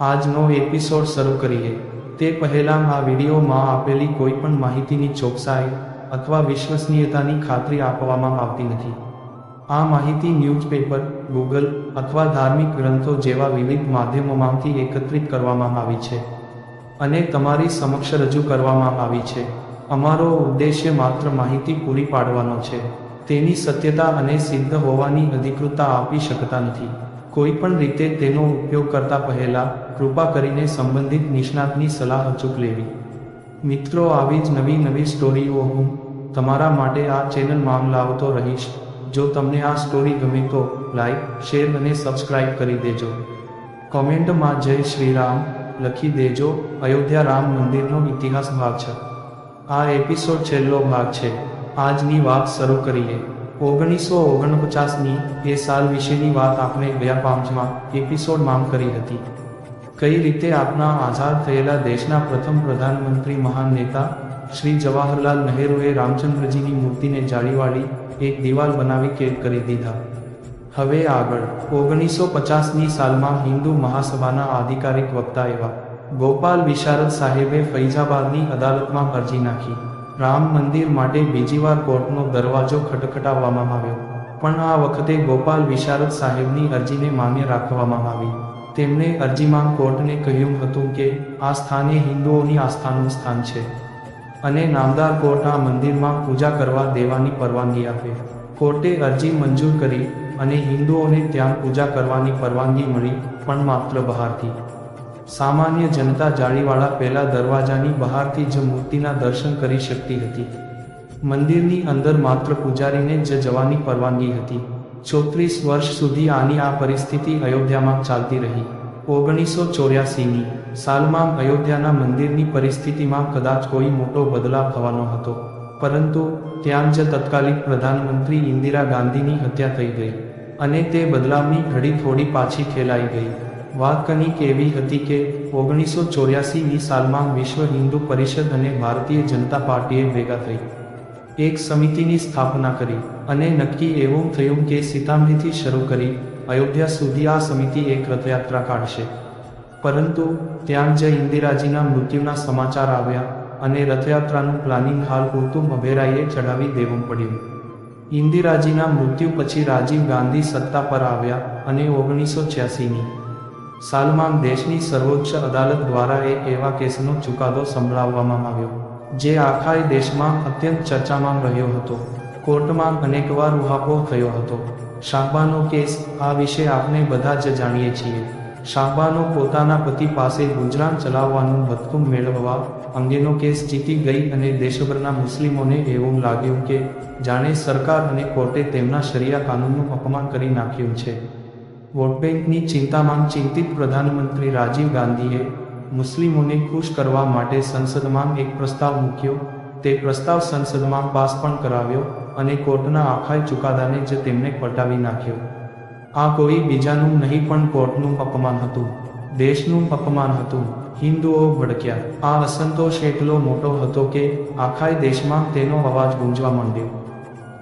આજનો એપિસોડ શરૂ કરીએ. તે પહેલાં આ વિડીયોમાં આપેલી કોઈ પણ માહિતીની ચોકસાઈ અથવા વિશ્વસનીયતાની ખાતરી આપવામાં આવતી નથી. આ માહિતી ન્યૂઝપેપર, ગૂગલ અથવા ધાર્મિક ગ્રંથો જેવા વિવિધ માધ્યમોમાંથી એકત્રિત કરવામાં આવી છે અને તમારી સમક્ષ રજૂ કરવામાં આવી છે. અમારો ઉદ્દેશ્ય માત્ર માહિતી પૂરી પાડવાનો છે. તેની સત્યતા અને સિદ્ધ હોવાની અધિકૃતતા આપી શકતા નથી. કોઈ પણ રીતે તેનો ઉપયોગ કરતા પહેલા કૃપા કરીને સંબંધિત નિષ્ણાતની સલાહ અચૂક લેવી. મિત્રો, આવી જ નવી નવી સ્ટોરીઓ હું તમારા માટે આ ચેનલમાં લાવતો રહીશ. જો તમને આ સ્ટોરી ગમે તો લાઈક, શેર અને સબસ્ક્રાઇબ કરી દેજો. કોમેન્ટમાં જય શ્રીરામ લખી દેજો. અયોધ્યા રામ મંદિરનો ઇતિહાસ ભાગ છે. આ એપિસોડ છેલ્લો ભાગ છે. આજની વાત શરૂ કરીએ. ઓગણીસો ઓગણપચાસની એ સાલ વિશેની વાત આપણે ગયા પાંચમાં એપિસોડમાં કરી હતી. કઈ રીતે આપના આઝાદ થયેલા દેશના પ્રથમ પ્રધાનમંત્રી મહાન નેતા શ્રી જવાહરલાલ નહેરુએ રામચંદ્રજીની મૂર્તિને જાળીવાળી એક દિવાલ બનાવી કેદ કરી દીધા. હવે આગળ, ઓગણીસો પચાસની સાલમાં હિન્દુ મહાસભાના આધિકારિક વક્તા એવા ગોપાલ વિશારદ સાહેબે ફૈઝાબાદની અદાલતમાં અરજી નાખી. રામ મંદિર માટે બીજી વાર કોર્ટનો દરવાજો ખટખટાવવામાં આવ્યો. પણ આ વખતે ગોપાલ વિશારદ સાહેબની અરજીને માન્ય રાખવામાં આવી. તેમણે અરજીમાં કોર્ટને કહ્યું હતું કે, આ સ્થાને હિન્દુઓની આસ્થાનું સ્થાન છે. અને નામદાર કોર્ટ આ મંદિરમાં પૂજા કરવા દેવાની પરવાનગી આપે. કોર્ટે અરજી મંજૂર કરી અને હિન્દુઓને ત્યાં પૂજા કરવાની પરવાનગી મળી, પણ માત્ર બહારથી. સામાન્ય જનતા જાળીવાળા પહેલા દરવાજાની બહારથી જ મૂર્તિના દર્શન કરી શકતી હતી. મંદિરની અંદર માત્ર પૂજારીને જ જવાની પરવાનગી હતી. ચોત્રીસ વર્ષ સુધી આની આ પરિસ્થિતિ અયોધ્યામાં ચાલતી રહી. ઓગણીસો ચોર્યાસીની સાલમાં અયોધ્યાના મંદિરની પરિસ્થિતિમાં કદાચ કોઈ મોટો બદલાવ થવાનો હતો. પરંતુ ત્યાં જ તત્કાલીન પ્રધાનમંત્રી ઇન્દિરા ગાંધીની હત્યા થઈ ગઈ અને તે બદલાવની ઘડી થોડી પાછી ખેલાઈ ગઈ. વાત કંઈક એવી હતી કે ઓગણીસો ચોર્યાસીની સાલમાં વિશ્વ હિન્દુ પરિષદ અને ભારતીય જનતા પાર્ટીએ ભેગા થઈ. એક સમિતિની સ્થાપના કરી અને નક્કી એવું થયું કે સીતામઢીથી શરૂ કરી અયોધ્યા સુધી આ સમિતિ એક રથયાત્રા કાઢશે. પરંતુ ત્યાં જ ઇન્દિરાજીના મૃત્યુના સમાચાર આવ્યા અને રથયાત્રાનું પ્લાનિંગ હાલ પૂરતું અભેરાઈએ ચડાવી દેવું પડ્યું. ઇન્દિરાજીના મૃત્યુ પછી રાજીવ ગાંધી સત્તા પર આવ્યા અને ઓગણીસો છ્યાસીની સાલમાં દેશની સર્વોચ્ચ અદાલત દ્વારા એ એવા કેસનો ચુકાદો સંભળાવવામાં આવ્યો, જે આખા દેશમાં અત્યંત ચર્ચામાં રહ્યો હતો. કોર્ટમાં અનેકવાર ઉહાપો થયો હતો. શાહબાનો કેસ આ વિશે આપણે બધા જ જાણીએ છીએ. શાહબાનો પોતાના પતિ પાસે ગુજરાન ચલાવવાનું ભથ્થું મેળવવા અંગેનો કેસ જીતી ગઈ અને દેશભરના મુસ્લિમોને એવું લાગ્યું કે જાણે સરકાર અને કોર્ટે તેમના શરિયા કાનૂનનું અપમાન કરી નાખ્યું છે. વોટ બેંકની ચિંતામાં ચિંતિત પ્રધાનમંત્રી રાજીવ ગાંધીએ મુસ્લિમોને ખુશ કરવા માટે સંસદમાં એક પ્રસ્તાવ મૂક્યો. તે પ્રસ્તાવ સંસદમાં પાસ પણ કરાવ્યો અને કોર્ટના આખા ચુકાદાને જ તેમને પટાવી નાખ્યો. આ કોઈ બીજાનું નહીં પણ કોર્ટનું અપમાન હતું. દેશનું અપમાન હતું. હિન્દુઓ ભડક્યા. આ અસંતોષ એટલો મોટો હતો કે આખાય દેશમાં તેનો અવાજ ગુંજવા માંડ્યો.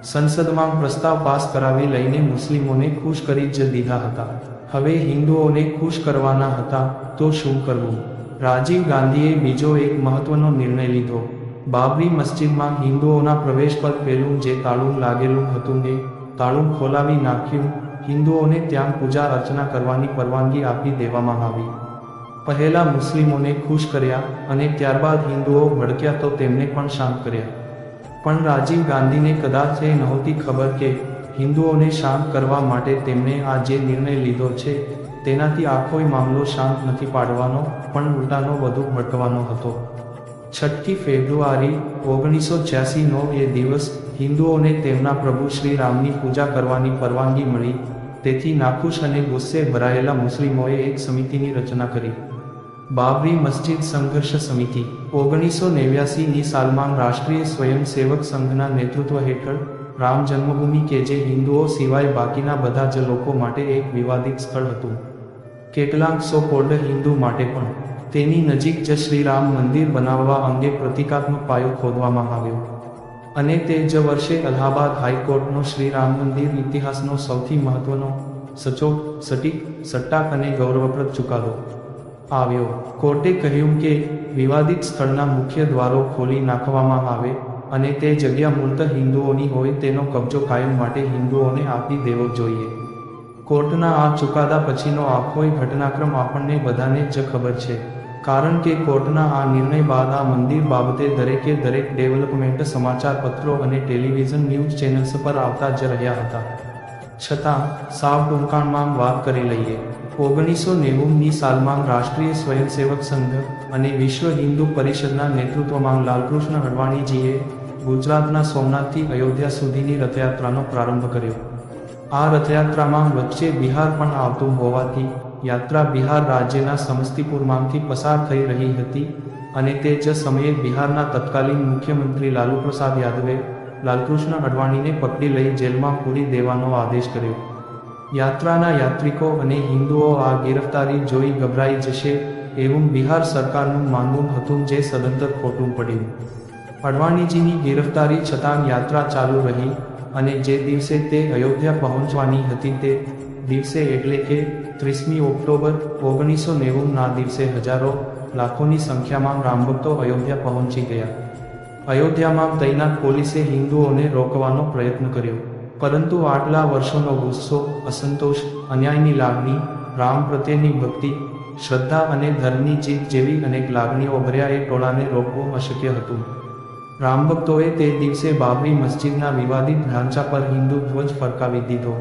સંસદમાં પ્રસ્તાવ પાસ કરાવી લઈને મુસ્લિમોને ખુશ કરી જ દીધા હતા. હવે હિન્દુઓને ખુશ કરવાના હતા, તો શું કરવું? રાજીવ ગાંધીએ બીજો એક મહત્વનો નિર્ણય લીધો. બાબરી મસ્જિદમાં હિન્દુઓના પ્રવેશ પર પેલું જે તાળું લાગેલું હતું ને તાળું ખોલાવી નાખ્યું. હિન્દુઓને ત્યાં પૂજા અર્ચના કરવાની પરવાનગી આપી દેવામાં આવી. પહેલા મુસ્લિમોને ખુશ કર્યા અને ત્યારબાદ હિન્દુઓ ભડક્યા તો તેમને પણ શાંત કર્યા. પણ રાજીવ ગાંધીને કદાચ એ નહોતી ખબર કે હિન્દુઓને શાંત કરવા માટે તેમણે આ જે નિર્ણય લીધો છે, તેનાથી આખોય મામલો શાંત નથી પાડવાનો, પણ ઉલટાનો વધુ ભટકવાનો હતો. છઠ્ઠી ફેબ્રુઆરી ઓગણીસો છ્યાસીનો એ દિવસ હિન્દુઓને તેમના પ્રભુ શ્રી રામની પૂજા કરવાની પરવાનગી મળી, તેથી નાખુશ અને ગુસ્સે ભરાયેલા મુસ્લિમોએ એક સમિતિની રચના કરી. બાબરી મસ્જિદ સંઘર્ષ સમિતિ, ઓગણીસો નેવ્યાસીની સાલમાં રાષ્ટ્રીય સ્વયંસેવક સંઘના નેતૃત્વ હેઠળ રામ જન્મભૂમિ કે જે હિન્દુઓ સિવાય બાકીના બધા જ લોકો માટે એક વિવાદિત સ્થળ હતું. કેટલાક સો કોડ હિન્દુ માટે પણ. તેની નજીક જ શ્રીરામ મંદિર બનાવવા અંગે પ્રતિકાત્મક પાયો ખોદવામાં આવ્યો. અને તે જ વર્ષે અલ્હાબાદ હાઈકોર્ટનો શ્રી રામ મંદિર ઇતિહાસનો સૌથી મહત્વનો, સચોટ, સટીક, સટ્ટાક અને ગૌરવપ્રદ ચુકાદો. આવ્યો. કોર્ટે કહ્યું કે વિવાદિત સ્થળના મુખ્ય દ્વારો ખોલી નાખવામાં આવે અને તે જગ્યા મૂળત હિન્દુઓની હોય તેનો કબજો કાયમ માટે હિન્દુઓને આપી દેવો જોઈએ. કોર્ટના આ ચુકાદા પછીનો આખોય ઘટનાક્રમ આપણને બધાને જ ખબર છે. કારણ કે કોર્ટના આ નિર્ણય બાદ આ મંદિર બાબતે દરેકે દરેક ડેવલપમેન્ટ સમાચાર પત્રો અને ટેલિવિઝન ન્યૂઝ ચેનલ્સ પર આવતા જ રહ્યા હતા. છતાં સાવ ટૂંકાણમાં વાત કરી લઈએ. ઓગણીસો નેવુંની સાલમાં રાષ્ટ્રીય સ્વયંસેવક સંઘ અને વિશ્વ હિન્દુ પરિષદના નેતૃત્વમાં લાલકૃષ્ણ અડવાણીજીએ ગુજરાતના સોમનાથથી અયોધ્યા સુધીની રથયાત્રાનો પ્રારંભ કર્યો. આ રથયાત્રામાં વચ્ચે બિહાર પણ આવતું હોવાથી યાત્રા બિહાર રાજ્યના સમસ્તીપુરમાંથી પસાર થઈ રહી હતી અને તે જ સમયે બિહારના તત્કાલીન મુખ્યમંત્રી લાલુ પ્રસાદ યાદવે લાલકૃષ્ણ અડવાણીને પકડી લઈ જેલમાં પૂરી દેવાનો આદેશ કર્યો. યાત્રાના યાત્રિકો અને હિન્દુઓ આ ગિરફતારી જોઈ ગભરાઈ જશે એવું બિહાર સરકારનું માનવું હતું જે સદંતર ખોટું પડ્યું. અડવાણીજીની ગિરફતારી છતાં યાત્રા ચાલુ રહી અને જે દિવસે તે અયોધ્યા પહોંચવાની હતી તે દિવસે એટલે કે ત્રીસમી ઓક્ટોબર ઓગણીસો નેવુંના દિવસે હજારો લાખોની સંખ્યામાં રામભક્તો અયોધ્યા પહોંચી ગયા. અયોધ્યામાં તૈનાત પોલીસે હિન્દુઓને રોકવાનો પ્રયત્ન કર્યો. પરંતુ આટલા વર્ષોનો ગુસ્સો, અસંતોષ, અન્યાયની લાગણી, રામ પ્રત્યેની ભક્તિ, શ્રદ્ધા અને ધર્મની જીત જેવી અનેક લાગણીઓ ભર્યા એ ટોળાને રોકવું અશક્ય હતું. રામભક્તોએ તે દિવસે બાબરી મસ્જિદના વિવાદિત ઢાંચા પર હિન્દુ ધ્વજ ફરકાવી દીધો.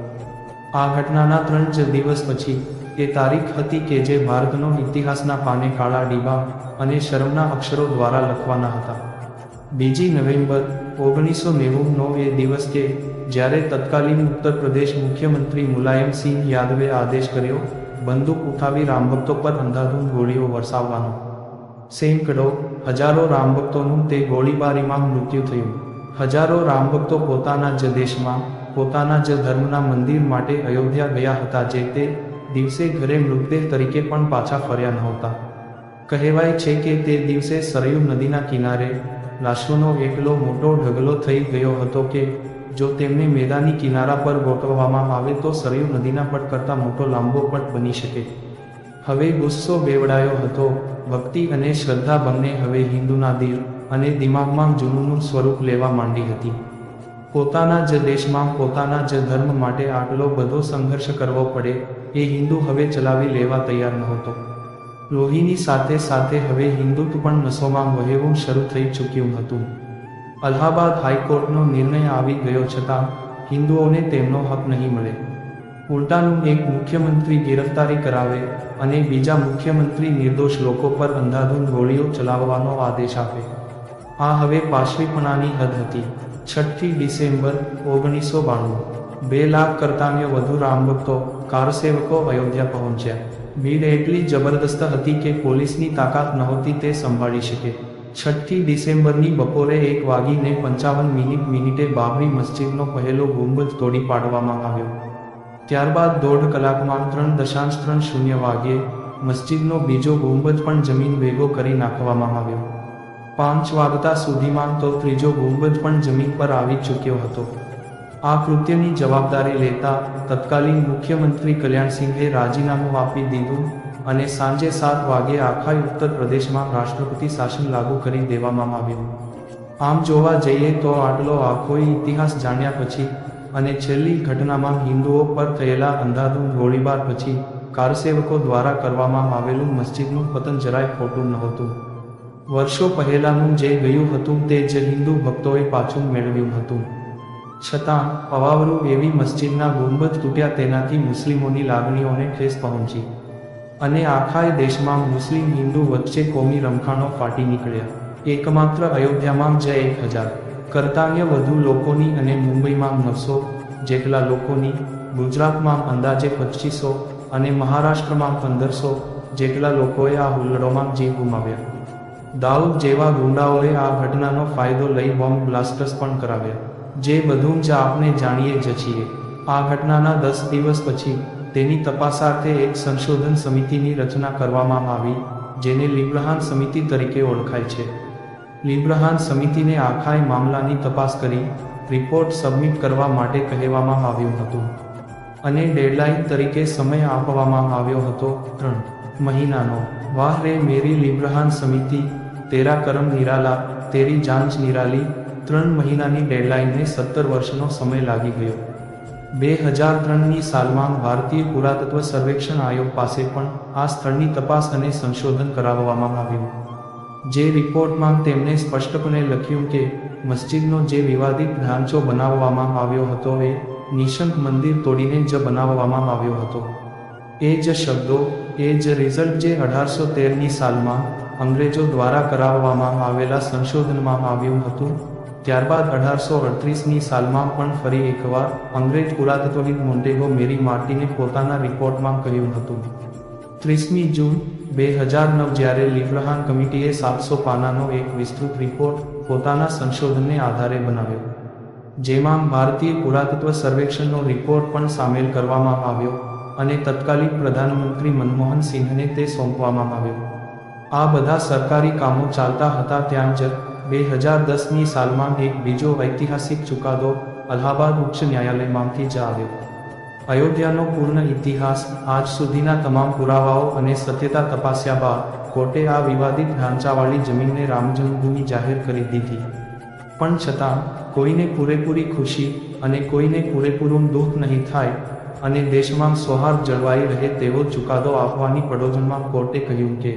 આ ઘટનાના ત્રણ જ દિવસ પછી, એ તારીખ હતી કે જે ભારતનો ઇતિહાસના પાને કાળા ડીબા અને શરમના અક્ષરો દ્વારા લખવાના હતા. બીજી નવેમ્બર ઓગણીસો નેવુંનો એ દિવસ કે જ્યારે તત્કાલીન ઉત્તર પ્રદેશ મુખ્યમંત્રી મુલાયમસિંહ યાદવે આદેશ કર્યો, બંદૂક ઉઠાવી રામભક્તો પર અંધાધૂંધ ગોળીઓ વરસાવવાનો. સેંકડો, હજારો રામભક્તોનું તે ગોળીબારીમાં મૃત્યુ થયું. હજારો રામભક્તો પોતાના જ દેશમાં, પોતાના જ ધર્મના મંદિર માટે અયોધ્યા ગયા હતા જે તે દિવસે ઘરે મૃતદેહ તરીકે પણ પાછા ફર્યા નહોતા. કહેવાય છે કે તે દિવસે સરયુ નદીના કિનારે લાશોનો એકલો મોટો ઢગલો થઈ ગયો હતો કે જો તેમને મેદાની કિનારા પર ગોઠવવામાં આવે તો સરયુ નદીના પટ કરતાં મોટો લાંબો પટ બની શકે. હવે ગુસ્સો બેવડાયો હતો. ભક્તિ અને શ્રદ્ધા બંને હવે હિન્દુના દિલ અને દિમાગમાં જૂનનું સ્વરૂપ લેવા માંડી હતી. પોતાના જ દેશમાં પોતાના જ ધર્મ માટે આટલો બધો સંઘર્ષ કરવો પડે, એ હિન્દુ હવે ચલાવી લેવા તૈયાર નહોતો. લોહીની સાથે સાથે હવે હિન્દુત્વ પણ નસોમાં વહેવું શરૂ થઈ ચૂક્યું હતું. અલ્હાબાદ હાઈકોર્ટનો નિર્ણય આવી ગયો છતાં હિન્દુઓને તેમનો હક નહીં મળે. ઉલટાનું એક મુખ્યમંત્રી ગિરફતારી કરાવે અને બીજા મુખ્યમંત્રી નિર્દોષ લોકો પર અંધાધૂંધ ગોળીઓ ચલાવવાનો આદેશ આપે. આ હવે પાશવીપણાની હદ હતી. છઠ્ઠી ડિસેમ્બર ઓગણીસો બાણું. બે લાખ કરતાંય વધુ રામભક્તો કારસેવકો અયોધ્યા પહોંચ્યા. ભીડ એટલી જબરદસ્ત હતી કે પોલીસની તાકાત નહોતી તે સંભાળી શકે. છઠ્ઠી ડિસેમ્બરની બપોરે એક વાગીને પંચાવન મિનિટ મિનિટે બાબરી મસ્જિદનો પહેલો ગુંબજ તોડી પાડવામાં આવ્યો. ત્યારબાદ દોઢ કલાકમાં ત્રણ દશાંશ ત્રણ શૂન્ય વાગ્યે મસ્જિદનો બીજો ગુંબજ પણ જમીન ભેગો કરી નાખવામાં આવ્યો. પાંચ વાગતા સુધીમાં તો ત્રીજો ગુંબજ પણ જમીન પર આવી ચૂક્યો હતો. આ કૃત્યની જવાબદારી લેતા તત્કાલીન મુખ્યમંત્રી કલ્યાણસિંહે રાજીનામું આપી દીધું અને સાંજે સાત વાગે આખા ઉત્તર પ્રદેશમાં રાષ્ટ્રપતિ શાસન લાગુ કરી દેવામાં આવ્યું. આમ જોવા જઈએ તો આટલો આખો ઇતિહાસ જાણ્યા પછી અને છેલ્લી ઘટનામાં હિન્દુઓ પર થયેલા અંધાધૂંધ ગોળીબાર પછી કારસેવકો દ્વારા કરવામાં આવેલું મસ્જિદનું પતન જરાય ખોટું નહોતું વર્ષો પહેલાંનું જે ગયું હતું તે જ હિન્દુ ભક્તોએ પાછું મેળવ્યું હતું. છતાં પવાવરું એવી મસ્જિદના ગુંબજ તૂટ્યા તેનાથી મુસ્લિમોની લાગણીઓને ઠેસ પહોંચી અને આખાય દેશમાં મુસ્લિમ હિન્દુ વચ્ચે કોમી રમખાણો ફાટી નીકળ્યા. એકમાત્ર અયોધ્યામાં જ એક હજાર. કરતાંય વધુ લોકોની અને મુંબઈમાં નવસો, જેટલા લોકોની, ગુજરાતમાં અંદાજે પચીસો અને મહારાષ્ટ્રમાં પંદરસો, જેટલા લોકોએ આ હુલ્લડોમાં જીવ ગુમાવ્યા. દાઉદ જેવા ગુંડાઓએ આ ઘટનાનો ફાયદો લઈ બોમ્બ બ્લાસ્ટર્સ પણ કરાવ્યા. જે બધું જ આપણે જાણીએ જ છીએ. આ ઘટનાના દસ દિવસ પછી તેની તપાસાર્થે એક સંશોધન સમિતિની રચના કરવામાં આવી, જેને લિબ્રહાન સમિતિ તરીકે ઓળખાય છે. લિબ્રહાન સમિતિને આખાય મામલાની તપાસ કરી, રિપોર્ટ સબમિટ કરવા માટે કહેવામાં આવ્યું હતું. અને ડેડલાઇન તરીકે સમય આપવામાં આવ્યો હતો ત્રણ મહિનાનો. વાહ રે મેરી લિબ્રહાન સમિતિ, તેરા કરમ નિરાલા, તેરી જાંચ નિરાલી ત્રણ મહિનાની ડેડલાઇનને સત્તર વર્ષનો સમય લાગી ગયો. બે હજાર ત્રણની સાલમાં ભારતીય પુરાતત્વ સર્વેક્ષણ આયોગ પાસે પણ આ સ્થળની તપાસ અને સંશોધન કરાવવામાં આવ્યું. જે રિપોર્ટમાં તેમણે સ્પષ્ટપણે લખ્યું કે, મસ્જિદનો જે વિવાદિત ઢાંચો બનાવવામાં આવ્યો હતો એ નિશંક મંદિર તોડીને જ બનાવવામાં આવ્યો હતો. એ જ શબ્દો, એ જ રિઝલ્ટ જે અઢારસો તેરની સાલમાં અંગ્રેજો દ્વારા કરાવવામાં આવેલા સંશોધનમાં આવ્યું હતું ત્યારબાદ અઢારસો અડત્રીસની સાલમાં પણ ફરી એકવાર અંગ્રેજ પુરાતત્વવિદ મોન્ટેગો મેરી માર્ટિને પોતાના રિપોર્ટમાં કહ્યું હતું. ત્રીસમી જૂન બે હજાર નવ જ્યારે લિબ્રહાન કમિટીએ સાતસો પાનાનો એક વિસ્તૃત રિપોર્ટ પોતાના સંશોધનને આધારે બનાવ્યો. જેમાં ભારતીય પુરાતત્વ સર્વેક્ષણનો રિપોર્ટ પણ સામેલ કરવામાં આવ્યો અને તત્કાલીન પ્રધાનમંત્રી મનમોહન સિંહને તે સોંપવામાં આવ્યો. આ બધા સરકારી કામો ચાલતા હતા ત્યાં જ બે હજાર દસની સાલમાં એક બીજો ઐતિહાસિક ચુકાદો અલ્હાબાદ ઉચ્ચ ન્યાયાલયમાંથી જ આવ્યો. અયોધ્યાનો પૂર્ણ ઇતિહાસ આજ સુધીના તમામ પુરાવાઓ અને સત્યતા તપાસ્યા બાદ કોર્ટે આ વિવાદિત ઢાંચાવાળી જમીનને રામજન્મભૂમિ જાહેર કરી દીધી. પણ છતાં, કોઈને પૂરેપૂરી ખુશી અને કોઈને પૂરેપૂરું દુઃખ નહીં થાય અને દેશમાં સૌહાર્દ જળવાઈ રહે તેવો ચુકાદો આપવાની પડોજનમાં કોર્ટે કહ્યું કે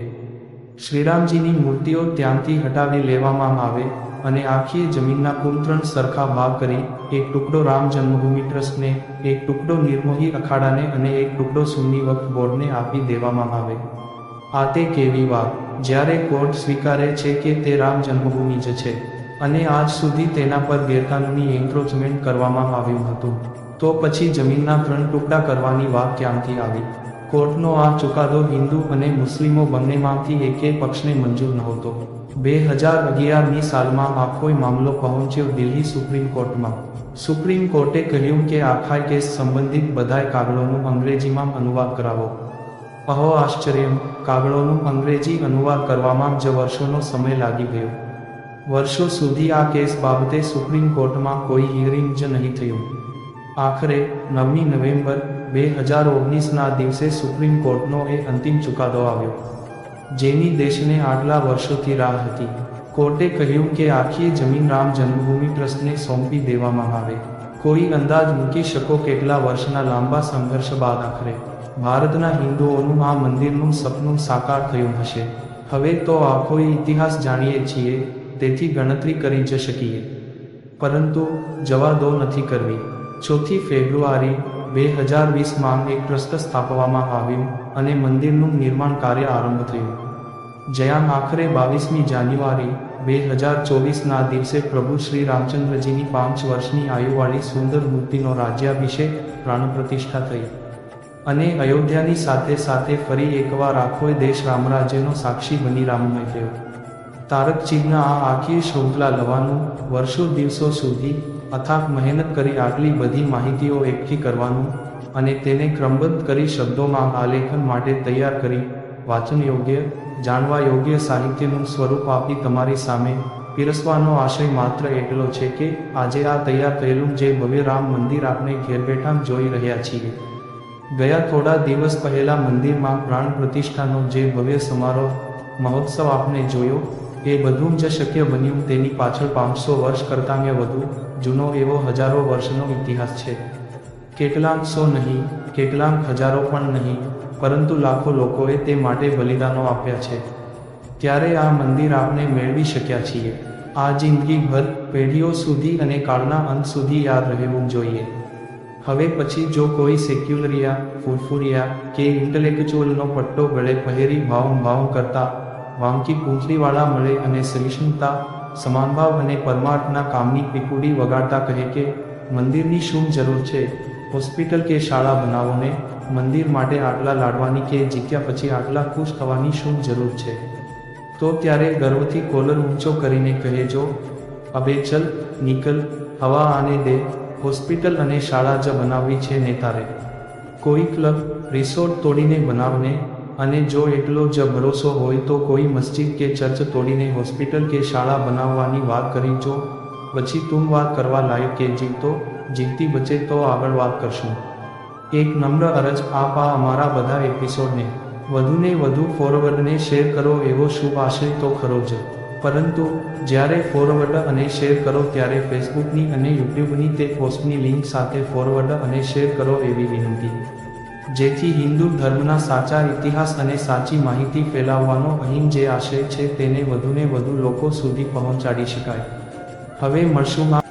શ્રીરામજીની મૂર્તિઓ ત્યાંથી હટાવી લેવામાં આવે અને આખી જમીનના કુલ ત્રણ સરખા ભાગ કરી એક ટુકડો રામ જન્મભૂમિ ટ્રસ્ટને, એક ટુકડો નિર્મોહી અખાડાને અને એક ટુકડો સુન્ની વક્ફ બોર્ડને આપી દેવામાં આવે. આ તે કેવી વાત? જ્યારે કોર્ટ સ્વીકારે છે કે તે રામ જન્મભૂમિ જ છે અને આજ સુધી તેના પર ગેરકાનૂની એન્ક્રોચમેન્ટ કરવામાં આવ્યું હતું, તો પછી જમીનના ત્રણ ટુકડા કરવાની વાત ક્યાંથી આવી? કોર્ટનો આ ચુકાદો હિન્દુ અને મુસ્લિમો બંનેમાંથી એકે પક્ષને મંજૂર નહોતો. બે હજાર અગિયારની સાલમાં આખો મામલો પહોંચ્યો દિલ્હી સુપ્રીમ કોર્ટમાં. સુપ્રીમ કોર્ટે કહ્યું કે આખા કેસ સંબંધિત બધાય કાગળોનું અંગ્રેજીમાં અનુવાદ કરાવો. અહો આશ્ચર્ય, કાગળોનું અંગ્રેજી અનુવાદ કરવામાં જ વર્ષોનો સમય લાગી ગયો. વર્ષો સુધી આ કેસ બાબતે સુપ્રીમ કોર્ટમાં કોઈ હિયરિંગ જ નહીં થયું. આખરે નવમી નવેમ્બર બે હજાર ઓગણીસના દિવસે સુપ્રીમ કોર્ટનો એ અંતિમ ચુકાદો આવ્યો, જેની દેશને આટલા વર્ષોથી રાહ હતી. કોર્ટે કહ્યું કે આખી જમીન રામ જન્મભૂમિ ટ્રસ્ટને સોંપી દેવામાં આવે. કોઈ અંદાજ મૂકી શકો કેટલા વર્ષના લાંબા સંઘર્ષ બાદ આખરે. ભારતના હિન્દુઓનું આ મંદિરનું સપનું સાકાર થયું હશે. હવે તો આખો ઇતિહાસ જાણીએ છીએ, તેથી ગણતરી કરી જ શકીએ. પરંતુ જવા દો નથી કરવી. ચોથી ફેબ્રુઆરી બે હજાર વીસમાં એક ટ્રસ્ટ સ્થાપવામાં આવ્યું અને મંદિરનું નિર્માણ કાર્ય આરંભ થયું. જયાં આખરે બાવીસમી જાન્યુઆરી બે હજાર ચોવીસના દિવસે પ્રભુ શ્રી રામચંદ્રજીની પાંચ વર્ષની આયુવાળી સુંદર મૂર્તિનો રાજ્યાભિષેક પ્રાણ પ્રતિષ્ઠા થઈ. અને અયોધ્યાની સાથે સાથે ફરી એકવાર આખો દેશ રામરાજ્યનો સાક્ષી બની રામમય થયો. તારક આ આખી શૃંખલા લવાનું વર્ષો દિવસો સુધી અથાક મહેનત કરી આટલી બધી માહિતીઓ એકઠી કરવાનું અને તેને ક્રમબદ્ધ કરી શબ્દોમાં આલેખન માટે તૈયાર કરી વાંચન યોગ્ય, જાણવા યોગ્ય સાહિત્યનું સ્વરૂપ આપી તમારી સામે પીરસવાનો આશય માત્ર એટલો છે કે આજે આ તૈયાર થયેલું જે ભવ્ય રામ મંદિર આપણે ઘેર બેઠા જોઈ રહ્યા છીએ. ગયા થોડા દિવસ પહેલા મંદિરમાં પ્રાણ પ્રતિષ્ઠાનો જે ભવ્ય સમારોહ, મહોત્સવ આપણે જોયો એ બધું જ શક્ય બન્યું. તેની પાછળ પાંચસો વર્ષ કરતાં વધુ. જૂનો એવો હજારો વર્ષનો ઇતિહાસ છે. કેટલાક સો નહીં, કેટલાક હજારો પણ નહીં, પરંતુ લાખો લોકોએ તે માટે બલિદાનો આપ્યા છે. ત્યારે આ મંદિર આપણે મેળવી શક્યા છીએ. આ જિંદગીભર પેઢીઓ સુધી અને કાળના અંત સુધી યાદ રહેવું જોઈએ. હવે પછી જો કોઈ સેક્યુલરિયા, ફુરફુરિયા કે ઇન્ટલેક્ચ્યુઅલનો પટ્ટો ગળે પહેરી ભાવ ભાવ કરતા વાંકી પૂંછડીવાળા મળે અને સહિષ્ણુતા, સમાનભાવ અને પરમાર્થના કામની પીકુડી વગાડતા કહે કે, મંદિરની શું જરૂર છે? હોસ્પિટલ કે શાળા બનાવોને મંદિર માટે આટલા લાડવાની કે જીત્યા પછી આટલા ખુશ થવાની શું જરૂર છે? તો ત્યારે ગર્વથી કોલર ઊંચો કરીને કહેજો અબે ચલ, નિકલ, હવા આને દે, હોસ્પિટલ અને શાળા જ બનાવવી છે ને તારે કોઈ ક્લબ, રિસોર્ટ તોડીને બનાવને અને જો એટલો જ ભરોસો હોય તો કોઈ મસ્જિદ કે ચર્ચ તોડીને હોસ્પિટલ કે શાળા બનાવવાની વાત કરી જો, પછી તું વાત કરવા લાયક કે જીવતો, જીવતી બચે તો આગળ વાત કરશું. એક નમ્ર અરજ આપ આ અમારા બધા એપિસોડને. વધુને વધુ ફોરવર્ડને શેર કરો એવો શુભ આશય તો ખરો જ. પરંતુ, જ્યારે ફોરવર્ડ અને શેર કરો ત્યારે ફેસબુકની અને યુટ્યુબની તે પોસ્ટની લિંક સાથે ફોરવર્ડ અને શેર કરો એવી વિનંતી. જેથી હિન્દુ ધર્મના સાચા ઇતિહાસ અને સાચી માહિતી ફેલાવવાનો અહીં જે આશય છે તેને વધુને વધુ લોકો સુધી પહોંચાડી શકાય. હવે મળશું